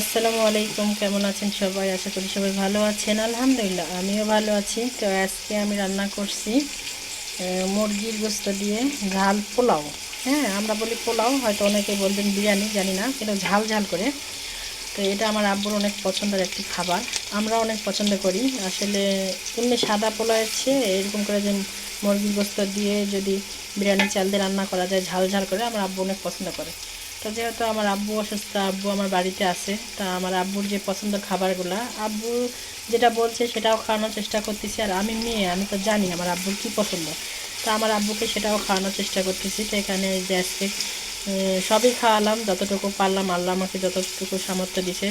আসসালামু আলাইকুম, কেমন আছেন সবাই? আশা করি সবাই ভালো আছেন। আলহামদুলিল্লাহ, আমিও ভালো আছি। তো আজকে আমি রান্না করছি মুরগির গোস্ত দিয়ে ঝাল পোলাও। হ্যাঁ আমরা বলি পোলাও, হয়তো অনেকে বলবেন বিরিয়ানি, জানি না, কিন্তু ঝাল ঝাল করে। তো এটা আমার আব্বুর অনেক পছন্দের একটি খাবার। আমরা অনেক পছন্দ করি। আসলে এমনি সাদা পোলাওয়ের চেয়ে এরকম করে যে মুরগির গোস্ত দিয়ে যদি বিরিয়ানি চাল দিয়ে রান্না করা যায়, ঝাল ঝাল করে, আমার আব্বু অনেক পছন্দ করে। তো যেহেতু আমার আব্বু অসুস্থ, আব্বু আমার বাড়িতে আছে, তা আমার আব্বুর যে পছন্দ খাবারগুলো, আব্বু যেটা বলছে সেটাও খাওয়ানোর চেষ্টা করতেছি, আর আমি মেয়ে, আমি তো জানি আমার আব্বুর কী পছন্দ। তা আমার আব্বুকে সেটাও খাওয়ানোর চেষ্টা করতেছি, তো এখানে যে সবই খাওয়ালাম, যতটুকু পারলাম আল্লাহ আমাকে যতটুকু সামর্থ্য দিছে,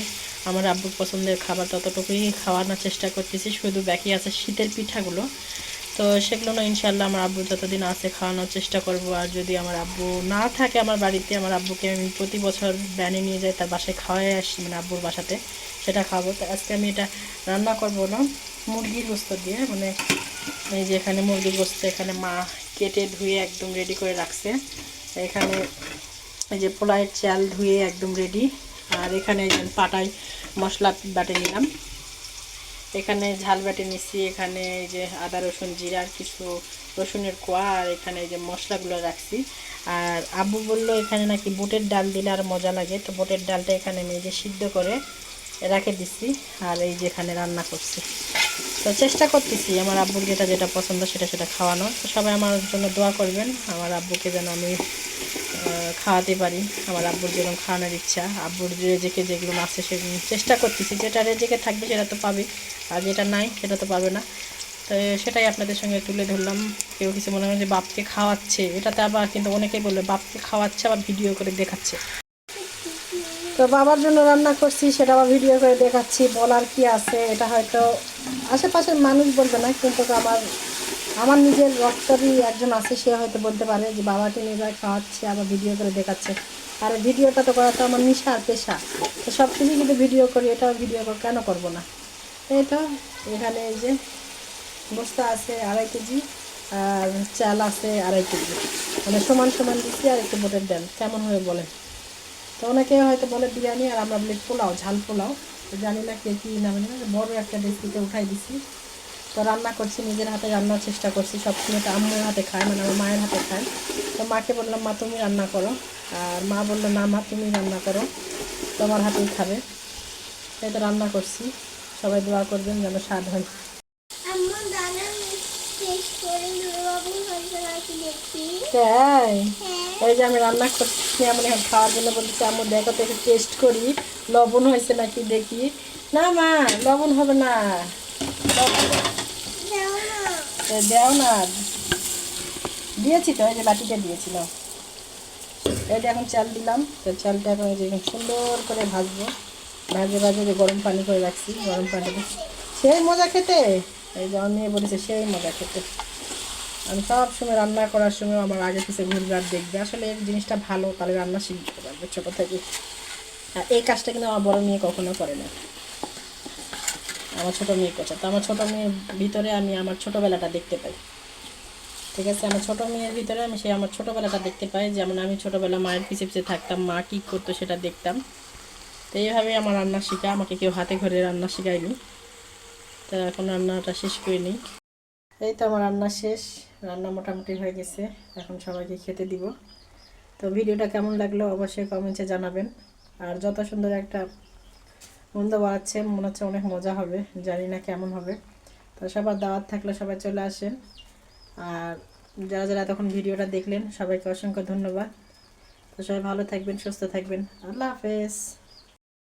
আমার আব্বুর পছন্দের খাবার ততটুকুই খাওয়ানোর চেষ্টা করতেছি, শুধু বাকি আছে শীতের পিঠাগুলো। তো সেগুলো না ইনশাল্লাহ আমার আব্বু যতদিন আছে খাওয়ানোর চেষ্টা করব, আর যদি আমার আব্বু না থাকে আমার বাড়িতে, আমার আব্বুকে আমি প্রতি বছর ব্যানে নিয়ে যাই, তার বাসায় খাওয়াই আসি মানে আব্বুর বাসাতে সেটা খাব তো আজকে আমি এটা রান্না করব না, মুরগির গোস্ত দিয়ে মানে এই যে এখানে মুরগির গোস্ত, এখানে মা কেটে ধুয়ে একদম রেডি করে রাখছে। এখানে এই যে পোলাইয়ের চাল ধুয়ে একদম রেডি আর এখানে পাটায় মশলা বাটে নিলাম। এখানে ঝাল বাটে নিচ্ছি এখানে এই যে আদা, রসুন জিরার কিছু রসুনের কোয়া আর এখানে এই যে মশলাগুলো রাখছি। আর আব্বু বলল এখানে নাকি বুটের ডাল দিলে আর মজা লাগে, তো বুটের ডালটা এখানে আমি যে সিদ্ধ করে রেখে দিচ্ছি আর এই যে এখানে রান্না করছি। তো চেষ্টা করতেছি আমার আব্বুর যেটা যেটা পছন্দ সেটা সেটা খাওয়ানো তো সবাই আমার জন্য দোয়া করবেন, আমার আব্বুকে যেন আমি খাওয়াতে পারি। আমার আব্বুর যেরকম খাওয়ানোর ইচ্ছা। আব্বুর রেজেকে যেগুলো আছে সেগুলো চেষ্টা করতেছি। যেটা রেজেকে থাকবে সেটা তো পাবে। আর যেটা নাই সেটা তো পাবে না। তো সেটাই আপনাদের সঙ্গে তুলে ধরলাম। কেউ কিছু মনে হয় যে বাপকে খাওয়াচ্ছে। এটাতে আবার কিন্তু অনেকেই বলবে, বাপকে খাওয়াচ্ছে, আবার ভিডিও করে দেখাচ্ছে। তো বাবার জন্য রান্না করছি, সেটা আবার ভিডিও করে দেখাচ্ছি। বলার কি আছে? এটা হয়তো আশেপাশের মানুষ বলবে না, কিন্তু আমার আমার নিজের রক্তরই একজন আছে, সে হয়তো বলতে পারে যে বাবাকে নিয়ে যায় খাওয়াচ্ছে, আবার ভিডিও করে দেখাচ্ছে। আর ভিডিওটা তো করা তো আমার নেশা আর পেশা। তো সব কিছুই কিন্তু ভিডিও করি, এটাও ভিডিও কেন করব না? এই তো, এখানে এই যে বস্তা আছে আড়াই কেজি আর চাল আছে আড়াই কেজি। মানে সমান সমান দিচ্ছি আর একটু বোটের ডাল কেমন হবে বলেন? তো অনেকে হয়তো বলে বিরিয়ানি আর আমরা বলি পোলাও, ঝাল পোলাও। জানি না কে কী নামে না বড় একটা রেসিপিতে উঠাই দিছি। তো রান্না করছি নিজের হাতে রান্নার চেষ্টা করছি। সবসময় তো আম্মুর হাতে খায় মানে আমার মায়ের হাতে খায়। তো মাকে বললাম মা তুমি রান্না করো। আর মা বলল না মা তুমি রান্না করো তোমার হাতেই খাবে। তাই তো রান্না করছি। সবাই দোয়া করবেন যেন স্বাদ হয়। তাই? হ্যাঁ। এই যে আমি রান্না করছি এমন এখন খাওয়ার জন্য বলতেছি আমি দেখো তো একটু টেস্ট করি। লবণ হয়েছে নাকি দেখি। না মা লবণ হবে না। লবণ- দেও না। দিয়েছি তো, এই যে বাটিটা দিয়েছিলাম যে এখন চাল দিলাম, তো চালটা এখন যে সুন্দর করে ভাজবো। ভাজে ভাজে যে গরম পানি করে রাখছি, গরম পানিতে সেই মজা খেতে। এই যে আমার মেয়ে বলেছে সেই মজা খেতে। আমি সব সময় রান্না করার সময় আমার আগে পিছিয়ে ঘুরঘাট দেখবে। আসলে এই জিনিসটা ভালো, তাহলে রান্না শিখতে পারবে, ছোটো থেকে। আর এই কাজটা কিন্তু আমার বড় মেয়ে কখনো করে না। আমার ছোটো মেয়ে করছে তো আমার ছোটো মেয়ের ভিতরে আমি আমার ছোটোবেলাটা দেখতে পাই। ঠিক আছে? আমার ছোটো মেয়ের ভিতরে আমি সেই আমার ছোটোবেলাটা দেখতে পাই। যেমন আমি ছোটোবেলা মায়ের পিছিয়ে পিছিয়ে থাকতাম, মা কী করতো সেটা দেখতাম। তো এইভাবেই আমার রান্না শেখা। আমাকে কেউ হাতে ঘরে রান্না শেখায়নি। তো এখন রান্নাটা শেষ করে নিই। এই তো আমার রান্না শেষ। রান্না মোটামুটি হয়ে গেছে। এখন সবাইকে খেতে দিব। তো ভিডিওটা কেমন লাগল অবশ্যই কমেন্টে জানাবেন। আর যত সুন্দর একটা মন্দ বাড়াচ্ছে, মনে হচ্ছে অনেক মজা হবে, জানি না কেমন হবে। তো সবার দাওয়াত থাকলে সবাই চলে আসেন। আর যারা যারা এতক্ষণ ভিডিওটা দেখলেন, সবাইকে অসংখ্য ধন্যবাদ। তো সবাই ভালো থাকবেন, সুস্থ থাকবেন। আল্লাহ হাফেজ।